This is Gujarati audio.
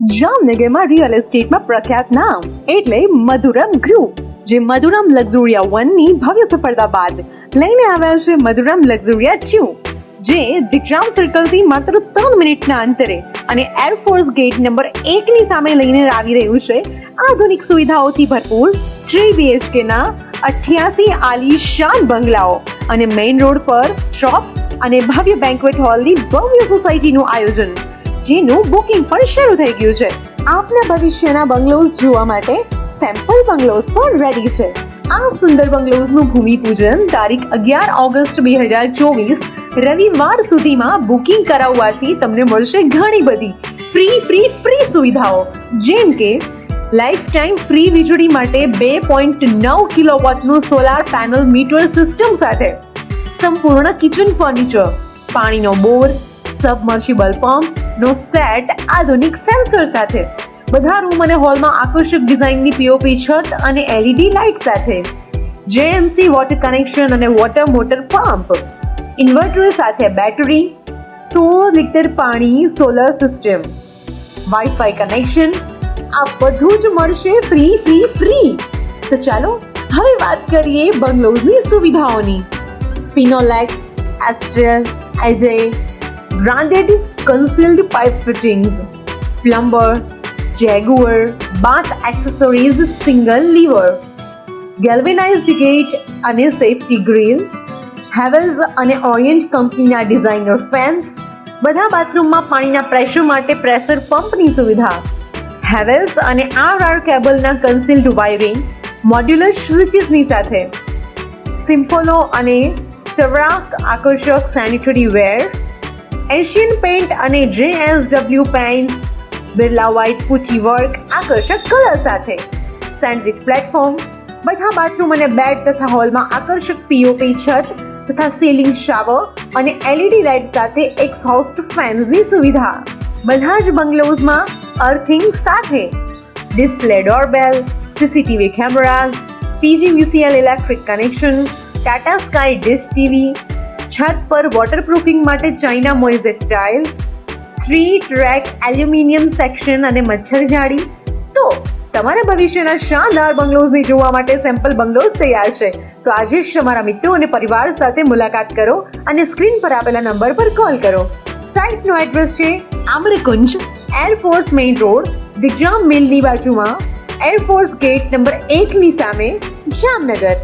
જામનગરમાં રિયલ એસ્ટેટમાં પ્રખ્યાત નામ એટલે મધુરમ ગ્રુપ જે મધુરમ લક્ઝુરિયા વનની ભવ્ય સફળતા બાદ લઈને આવ્યા છે મધુરમ લક્ઝુરિયા ટુ જે દીક્ષામ સર્કલથી માત્ર ત્રણ મિનિટના અંતરે અને એરફોર્સ ગેટ નંબર એકની સામે લઈને આવી રહ્યું છે. આધુનિક સુવિધાઓથી ભરપૂર થ્રી બીએચકે ના અઠ્યાસી આલીશાન બંગલાઓ અને મેઇન રોડ પર શોપ્સ અને ભવ્ય બેન્ક્વેટ હોલની ભવ્ય સોસાયટીનું આયોજન જેનું બુકિંગ પણ શરૂ થઈ ગયું છે. આપના ભવિષ્યના બંગલોઝ જોવા માટે સેમ્પલ બંગલોઝ પણ રેડી છે. આ સુંદર બંગલોઝનું ભૂમિપૂજન તારીખ અગિયાર ઓગસ્ટ બે હજાર ચોવીસ રવિવાર સુધીમાં બુકિંગ કરાવવાથી તમને મળશે ઘણી બધી ફ્રી ફ્રી ફ્રી સુવિધાઓ. જેમ કે લાઈફ ટાઈમ ફ્રી વીજળી માટે બે પોઈન્ટ નવ કિલોવોટનું સોલાર પેનલ મીટર સિસ્ટમ સાથે. સંપૂર્ણ કિચન ફર્નિચર, પાણીનો બોર સબમર્સિબલ પંપ નો સેટ આધુનિક સેન્સર સાથે. બધા રૂમ અને હોલમાં આકર્ષક ડિઝાઇનની પીઓપી છત અને એલઈડી લાઇટ સાથે. જેએમસી વોટર કનેક્શન અને વોટર મોટર પંપ ઇન્વર્ટર સાથે બેટરી સોળ લીટર પાણી સોલર સિસ્ટમ વાઈફાઈ કનેક્શન આ બધું જ મળશે ફ્રી ફ્રી ફ્રી તો ચાલો, હવે વાત કરીએ બંગલોઝની સુવિધાઓની. Finolex Astral AJ branded concealed pipe fittings, plumber, jaguar, bath accessories, single lever, galvanized gate અને સેફ્ટી ગ્રીલ હેવલ્સ અને ઓરિયન્ટ કંપનીના ડિઝાઇનર ફેન્સ બધા બાથરૂમમાં પાણીના પ્રેશર માટે પ્રેશર પંપની સુવિધા હેવેલ્સ અને આર આર કેબલના કન્સિલ્ડ વાયરિંગ મોડ્યુલર સ્વિચીસની સાથે સિમ્ફોલો અને સવરાક આકર્ષક સેનિટરી વેર એશિયન પેઇન્ટ અને J S W paints Birla white putty work, આકર્ષક કલર સાથે. સેન્ડવિચ પ્લેટફોર્મ, બધા બાથરૂમ અને બેડ તથા હોલમાં આકર્ષક પીઓપી છત તથા સીલિંગ શાવર અને એલઈડી લાઇટ સાથે એક્સહોસ્ટ ફેન્સની સુવિધા. બધા જ બંગલોઝમાં અર્થિંગ સાથે. Display doorbell, CCTV camera PGVCL electric connection, Tata sky dish TV છત પર વોટરપ્રૂફિંગ માટે China mosaic tiles three track aluminium section અને મચ્છર જાળી. તો તમારા ભવિષ્યના શાનદાર બંગલોઝને જોવા માટે સેમ્પલ બંગલોઝ તૈયાર છે. તો આજે જ તમારા મિત્રો અને પરિવાર સાથે મુલાકાત કરો અને સ્ક્રીન પર આપેલા નંબર પર કોલ કરો. સાઇટનું એડ્રેસ છે Amrakunj air force main road Digjam મિલની બાજુમાં એરફોર્સ ગેટ નંબર એકની સામે, જામનગર.